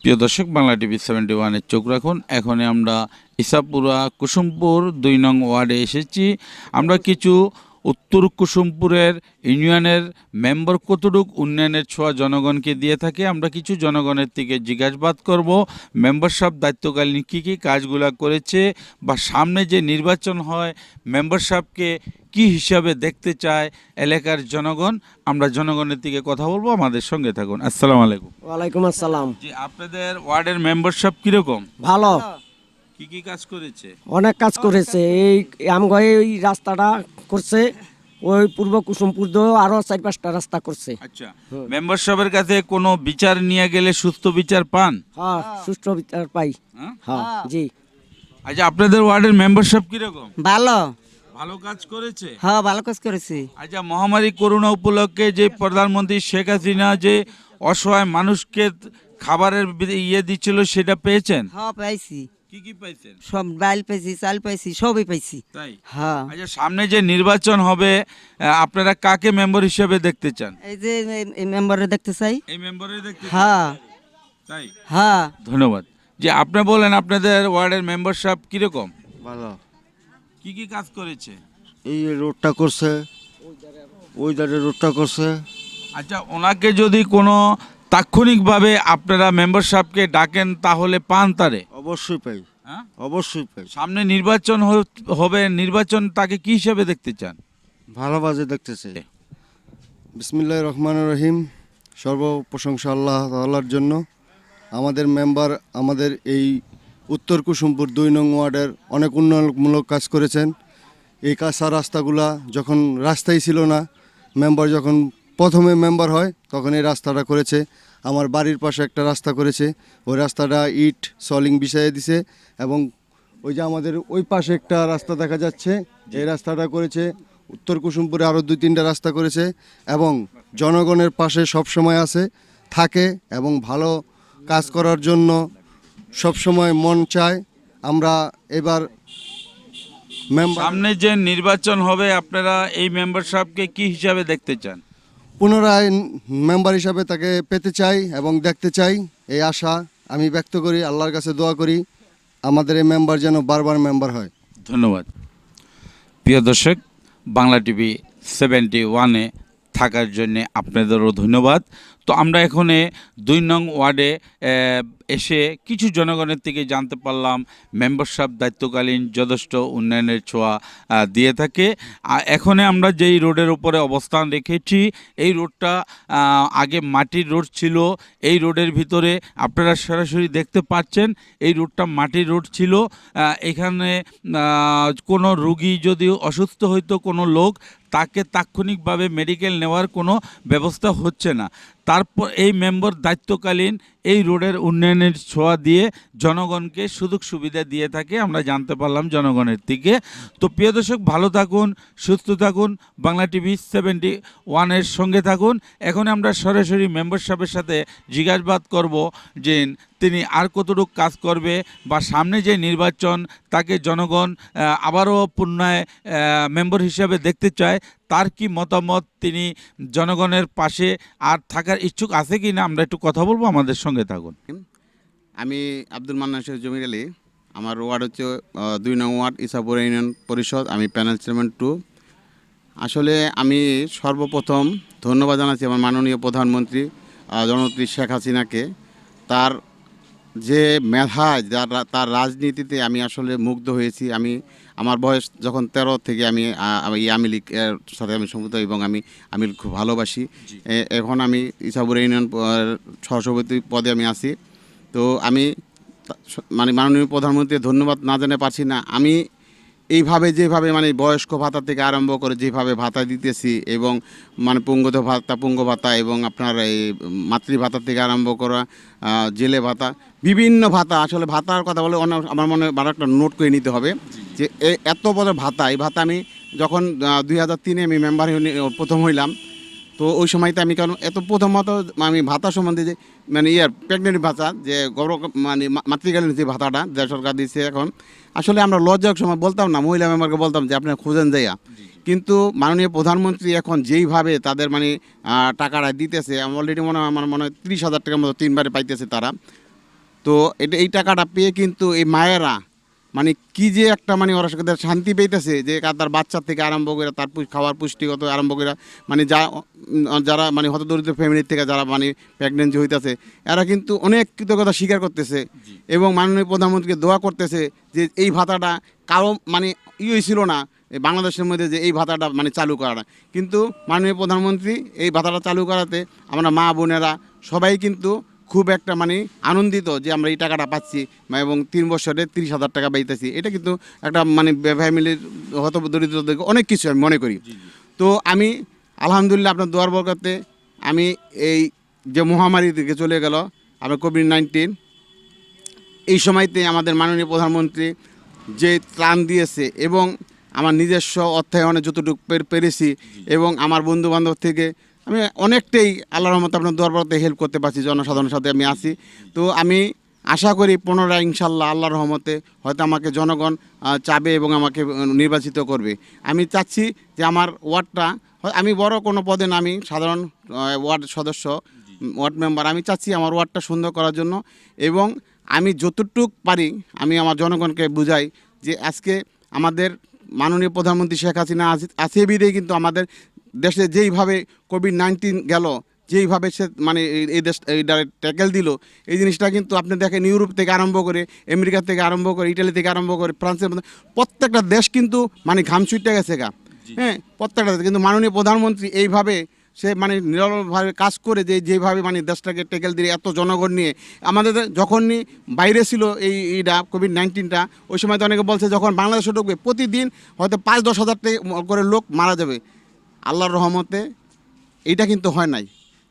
প্রিয় দর্শক, Bangla TV seventy ওয়ানের চোখ রাখুন। এখন আমরা ইসাপুরা কুসুমপুর দুই নং ওয়ার্ডে এসেছি। আমরা কিছু উত্তর কুসুমপুরের ইউনিয়নের মেম্বার কতটুক উন্নয়নের ছোঁয়া জনগণকে দিয়ে থাকে আমরা কিছু জনগণের থেকে জিজ্ঞাসাবাদ করব। মেম্বারশিপ দায়িত্বকালীন কী কী কাজগুলো করেছে বা সামনে যে নির্বাচন হয় মেম্বারশিপকে কি হিসাবে দেখতে চায় এলাকার জনগণ আমরা জনগণের দিকে কথা বলব। আমাদের সঙ্গে থাকুন। আসসালামু আলাইকুম। ওয়ালাইকুম আসসালাম। জি আপনাদের ওয়ার্ডের মেম্বারশিপ কীরকম? ভালো। কি কি কাজ করেছে? অনেক কাজ করেছে। এই আমগয়ে এই রাস্তাটা করছে ওই পূর্ব কুসুমপুর দিয়েও আরও চার পাঁচটা রাস্তা করছে। আচ্ছা মেম্বারশিপের কাছে কোনো বিচার নিয়ে গেলে সুস্থ বিচার পান? হ্যাঁ সুষ্ঠু বিচার পাই। হ্যাঁ? হ্যাঁ জি। আচ্ছা আপনাদের ওয়ার্ডের মেম্বারশিপ কীরকম? ভালো। ভালো কাজ করেছে? হ্যাঁ ভালো কাজ করেছি। আচ্ছা মহামারী করোনা উপলক্ষে যে প্রধানমন্ত্রী শেখ হাসিনা যে অসহায় মানুষকে খাবারের ইয়ে দিচ্ছিল সেটা পেয়েছেন? হ্যাঁ পাইছি কি কি পাইছেন? সব ডাল পাইছি চাল পাইছি সবই পাইছি। তাই? হ্যাঁ। আচ্ছা সামনে যে নির্বাচন হবে আপনারা কাকে মেম্বার হিসেবে দেখতে চান? এই যে এই- এই মেম্বারে দেখতে চাই। এই মেম্বারে দেখতে হ্যাঁ। তাই? হ্যাঁ। ধন্যবাদ। যে আপনি বলেন আপনাদের ওয়ার্ডের মেম্বারশিপ কীরকম? ভালো। কি কি কাজ করেছে? এই রোডটা করছে ওই ধারে রোডটা করছে। আচ্ছা ওনাকে যদি কোনো তাৎক্ষণিকভাবে আপনারা মেম্বারশিপকে ডাকেন তাহলে পান তারে। অবশ্যই পাই। হ্যাঁ? অবশ্যই পাই। সামনে নির্বাচন হবে নির্বাচন তাকে কি হিসেবে দেখতে চান? ভালো বাজে দেখতেছে। বিসমিল্লাহ রহমান রহিম। সর্বপ্রশংসা আল্লাহ তাল্লার জন্য। আমাদের মেম্বার আমাদের এই উত্তর কুসুমপুর দুই নং ওয়ার্ডের অনেক উন্নয়নমূলক কাজ করেছেন। এই কাঁচা রাস্তাগুলা যখন রাস্তাই ছিল না মেম্বার যখন প্রথমে মেম্বার হয়, তখন এই রাস্তাটা করেছে। আমার বাড়ির পাশে একটা রাস্তা করেছে। ওই রাস্তাটা ইট, সলিং বিছাইয়ে দিছে এবং ওই যে আমাদের ওই পাশে একটা রাস্তা দেখা যাচ্ছে এই রাস্তাটা করেছে, উত্তর কুসুমপুরে আরও দুই তিনটা রাস্তা করেছে এবং জনগণের পাশে সব সময় আছে, থাকে এবং ভালো কাজ করার জন্য সব সময় মন চায়। আমরা এবার মেম্বার সামনে যে নির্বাচন হবে, আপনারা এই মেম্বারশিপকে কি হিসাবে দেখতে চান? পুনরায় মেম্বার হিসাবে তাকে পেতে চাই এবং দেখতে চাই। এই আশা আমি ব্যক্ত করি, আল্লাহর কাছে দোয়া করি, আমাদের এই মেম্বার যেন বারবার মেম্বার হয়। ধন্যবাদ। প্রিয় দর্শক, বাংলা টিভি সেভেন্টি ওয়ানে থাকার জন্য আপনাদেরও ধন্যবাদ। তো আমরা এখানে দুই নং ওয়ার্ডে এসে কিছু জনগণের থেকে জানতে পারলাম, মেম্বারশিপ দায়িত্বকালীন যথেষ্ট উন্নয়নের ছোঁয়া দিয়ে থাকে। এখানে আমরা যেই রোডের উপরে অবস্থান রেখেছি, এই রোডটা আগে মাটির রোড ছিল, এই রোডের ভিতরে আপনারা সরাসরি দেখতে পাচ্ছেন, এই রোডটা মাটির রোড ছিল। এখানে কোনো রুগী যদি অসুস্থ হইতো কোনো লোক তাকে তাৎক্ষণিকভাবে মেডিকেল নেওয়ার কোনো ব্যবস্থা হচ্ছে না। তারপর এই মেম্বার দায়িত্বকালীন এই রোডের উন্নয়নের ছোঁয়া দিয়ে জনগণকে সুযোগ সুবিধা দিয়ে থাকে, আমরা জানতে পারলাম জনগণের থেকে তো প্রিয় দর্শক, ভালো থাকুন, সুস্থ থাকুন, বাংলা টিভি সেভেন্টি ওয়ানের সঙ্গে থাকুন। এখন আমরা সরাসরি মেম্বারশিপের সাথে জিজ্ঞাসাবাদ করব যে তিনি আর কতটুকু কাজ করবে বা সামনে যে নির্বাচন তাকে জনগণ আবারও পুনরায় মেম্বার হিসাবে দেখতে চায় তার কি মতামত? তিনি জনগণের পাশে আর থাকার ইচ্ছুক আছে কি না? আমরা একটু কথা বলব আমাদের সঙ্গে থাকুন। আমি আব্দুল মান্নান শেখ জমির আলী। আমার ওয়ার্ড হচ্ছে দুই নং ওয়ার্ড, ইসাপুর ইউনিয়ন পরিষদ। আমি প্যানেল চেয়ারম্যান টু। আসলে আমি সর্বপ্রথম ধন্যবাদ জানাচ্ছি আমার মাননীয় প্রধানমন্ত্রী জননেত্রী শেখ হাসিনাকে। তার যে মেধায় যার তার রাজনীতিতে আমি আসলে মুগ্ধ হয়েছি। আমি আমার বয়স যখন তেরো থেকে আমি আমি লীগের সাথে আমি সম্পৃক্ত এবং আমি আমি খুব ভালোবাসি। এখন আমি ইসাপুর ইউনিয়ন সহসভাপতি পদে আমি আছি। তো আমি মানে মাননীয় প্রধানমন্ত্রী ধন্যবাদ না জানে পারছি না। আমি এইভাবে যেভাবে মানে বয়স্ক ভাতা থেকে আরম্ভ করে যেভাবে ভাতা দিতেছি এবং মানে পুঙ্গত ভাতা পুঙ্গ ভাতা এবং আপনার এই মাতৃভাতা থেকে আরম্ভ করা জেলে ভাতা বিভিন্ন ভাতা আসলে ভাতার কথা বলে অনেক আমার মনে হয় একটা নোট করে নিতে হবে যে এ- এত বড় ভাতা এই ভাতা আমি যখন দুই হাজার তিনে আমি মেম্বার প্রথম হইলাম তো ওই সময়তে আমি কারণ এত প্রথমত আমি ভাতা সম্বন্ধে যে মানে ইয়ার প্রেগনেন্ট ভাতা যে গৌরব মানে মাতৃকালীন যে ভাতাটা যে সরকার দিচ্ছে এখন আসলে আমরা লজ্জার সময় বলতাম না মহিলা মেম্বারকে বলতাম যে আপনি খুঁজেন যাইয়া। কিন্তু মাননীয় প্রধানমন্ত্রী এখন যেইভাবে তাদের মানে টাকাটা দিতেছে অলরেডি মনে হয় আমার মনে হয় তিরিশ হাজার টাকার মতো তিনবারে পাইতেছে তারা। তো এটা এই টাকাটা পেয়ে কিন্তু এই মায়েরা মানে কি যে একটা মানে ওরা সাথে শান্তি পেইতেছে যে তার বাচ্চা থেকে আরম্ভ করে তার খাওয়ার পুষ্টিগত আরম্ভ করে মানে যা যারা মানে হতদরিদ্র ফ্যামিলির থেকে যারা মানে প্রেগনেন্সি হইতেছে এরা কিন্তু অনেক কৃতজ্ঞতা স্বীকার করতেছে এবং মাননীয় প্রধানমন্ত্রীকে দোয়া করতেছে যে এই ভাতাটা কারও মানে ইয়ে ছিল না এই বাংলাদেশের মধ্যে যে এই ভাতাটা মানে চালু করাটা। কিন্তু মাননীয় প্রধানমন্ত্রী এই ভাতাটা চালু করাতে আমরা মা বোনেরা সবাই কিন্তু খুব একটা মানে আনন্দিত যে আমরা এই টাকাটা পাচ্ছি এবং তিন বছরে তিরিশ হাজার টাকা পাইতেছি। এটা কিন্তু একটা মানে ফ্যামিলির হত দরিদ্রদের অনেক কিছু আমি মনে করি। তো আমি আলহামদুলিল্লাহ আপনার দোয়ার বরকাতে আমি এই যে মহামারী থেকে চলে গেল আমার কোভিড নাইন্টিন এই সময়তে আমাদের মাননীয় প্রধানমন্ত্রী যে ত্রাণ দিয়েছে এবং আমার নিজস্ব অর্থায়নে যতটুকু পের- পেরেছি এবং আমার বন্ধু বান্ধব থেকে আমি অনেকটাই আল্লাহর রহমত আপনার দরবারতে হেল্প করতে পারছি জনসাধারণের সাথে আমি আছি। তো আমি আশা করি পুনরায় ইনশাল্লাহ আল্লাহর রহমতে হয়তো আমাকে জনগণ চাবে এবং আমাকে নির্বাচিত করবে। আমি চাচ্ছি যে আমার ওয়ার্ডটা হয়- আমি বড় কোনো পদে না আমি সাধারণ ওয়ার্ড সদস্য ওয়ার্ড মেম্বার। আমি চাচ্ছি আমার ওয়ার্ডটা সুন্দর করার জন্য এবং আমি যতটুক পারি আমি আমার জনগণকে বুঝাই যে আজকে আমাদের মাননীয় প্রধানমন্ত্রী শেখ হাসিনা আছে বিধেই কিন্তু আমাদের দেশে যেইভাবে কোভিড নাইন্টিন গেল যেইভাবে সে মানে এই- এই দেশ এইটারে ট্যাকেল দিল এই জিনিসটা কিন্তু আপনি দেখেন ইউরোপ থেকে আরম্ভ করে আমেরিকা থেকে আরম্ভ করে ইটালি থেকে আরম্ভ করে ফ্রান্সের মধ্যে প্রত্যেকটা দেশ কিন্তু মানে ঘাম ছুটে গেছে গা। হ্যাঁ প্রত্যেকটা দেশ। কিন্তু মাননীয় প্রধানমন্ত্রী এইভাবে সে মানে নিরলভাবে কাজ করে যে যেভাবে মানে দেশটাকে টেকেল দিয়ে এত জনগণ নিয়ে আমাদের যখনই বাইরে ছিল এই এইটা কোভিড নাইন্টিনটা ওই সময় তো অনেকে বলছে যখন বাংলাদেশে ঢুকবে প্রতিদিন হয়তো পাঁচ দশ হাজার করে লোক মারা যাবে। আল্লাহর রহমতে এইটা কিন্তু হয় নাই।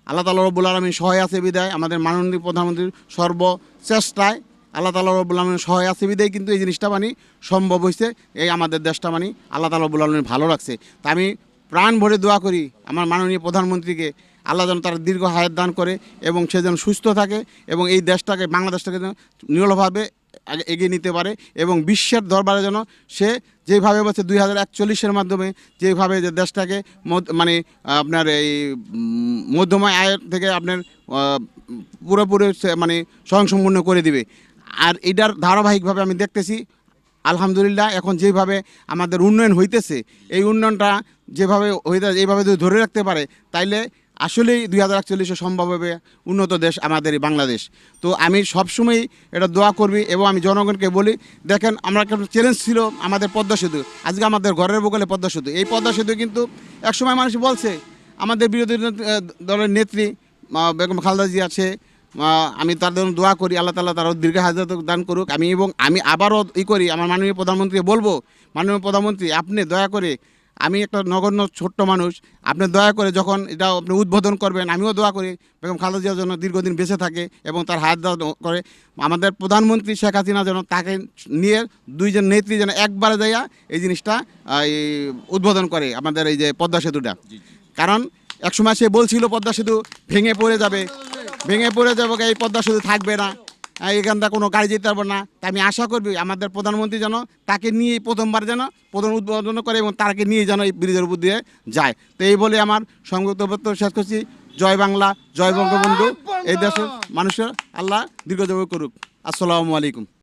আল্লাহ তালা রব্বুল আলমী সহায় আছে বিদায়। আমাদের মাননীয় প্রধানমন্ত্রীর সর্বচেষ্টায় আল্লাহ তালা রব্বুল আলমীর সহায় আছে বিদায়। কিন্তু এই জিনিসটা মানে সম্ভব হয়েছে এই আমাদের দেশটা মানে আল্লাহ তালা রব্বুল আলমী ভালো রাখছে। তা আমি প্রাণ ভরে দোয়া করি আমার মাননীয় প্রধানমন্ত্রীকে, আল্লাহ যেন তার দীর্ঘ হায়াত দান করে এবং সে যেন সুস্থ থাকে এবং এই দেশটাকে, বাংলাদেশটাকে যেন নিরলভাবে এগিয়ে নিতে পারে এবং বিশ্বের দরবারে যেন সে যেভাবে বলছে দুই হাজার একচল্লিশের মাধ্যমে যেভাবে যে দেশটাকে মানে আপনার এই মধ্যময় আয়ের থেকে আপনার পুরোপুরি মানে স্বয়ংসম্পূর্ণ করে দিবে। আর এটার ধারাবাহিকভাবে আমি দেখতেছি, আলহামদুলিল্লাহ এখন যেভাবে আমাদের উন্নয়ন হইতেছে, এই উন্নয়নটা যেভাবে হইতে এইভাবে যদি ধরে রাখতে পারে, তাইলে আসলেই দুই হাজার একচল্লিশে সম্ভব হবে উন্নত দেশ আমাদের বাংলাদেশ। তো আমি সবসময় এটা দোয়া করবি এবং আমি জনগণকে বলি, দেখেন আমরা একটা চ্যালেঞ্জ ছিল আমাদের পদ্মা সেতু। আজকে আমাদের ঘরের বগলে পদ্মা সেতু। এই পদ্মা সেতু কিন্তু একসময় মানুষ বলছে, আমাদের বিরোধী দলের নেত্রী বেগম খালেদা জি আছে আমি তার জন্য দোয়া করি, আল্লাহ তালা তার দীর্ঘ হাজার দান করুক। আমি এবং আমি আবারও ই করি, আমার মাননীয় প্রধানমন্ত্রী বলব, মাননীয় প্রধানমন্ত্রী, আপনি দয়া করে আমি একটা নগণ্য ছোট্ট মানুষ। আপনি দয়া করে যখন এটা আপনি উদ্বোধন করবেন আমিও দোয়া করি বেগম খালেদা জিয়ার জন্য দীর্ঘদিন বেঁচে থাকে এবং তার হাত দেওয়া করে। আমাদের প্রধানমন্ত্রী শেখ হাসিনা যেন তাকে নিয়ে দুইজন নেত্রী যেন একবারে যাইয়া এই জিনিসটা এই উদ্বোধন করে আমাদের এই যে পদ্মা সেতুটা। কারণ একসময় সে বলছিল পদ্মা সেতু ভেঙে পড়ে যাবে। ভেঙে পড়ে যাব এই পদ্মা সেতু থাকবে না। এখানটা কোনো গাড়ি যেতে পারব না। তা আমি আশা করবি আমাদের প্রধানমন্ত্রী যেন তাকে নিয়ে প্রথমবার যেন প্রধান উদ্বোধন করে এবং তাকে নিয়ে যেন এই ব্রিজের উপর দিয়ে যায়। তো এই বলে আমার সংযুক্ত বক্তব্য শেষ করছি। জয় বাংলা জয় বঙ্গবন্ধু। এই দেশের মানুষের আল্লাহ দীর্ঘজীবী করুক। আসসালামু আলাইকুম।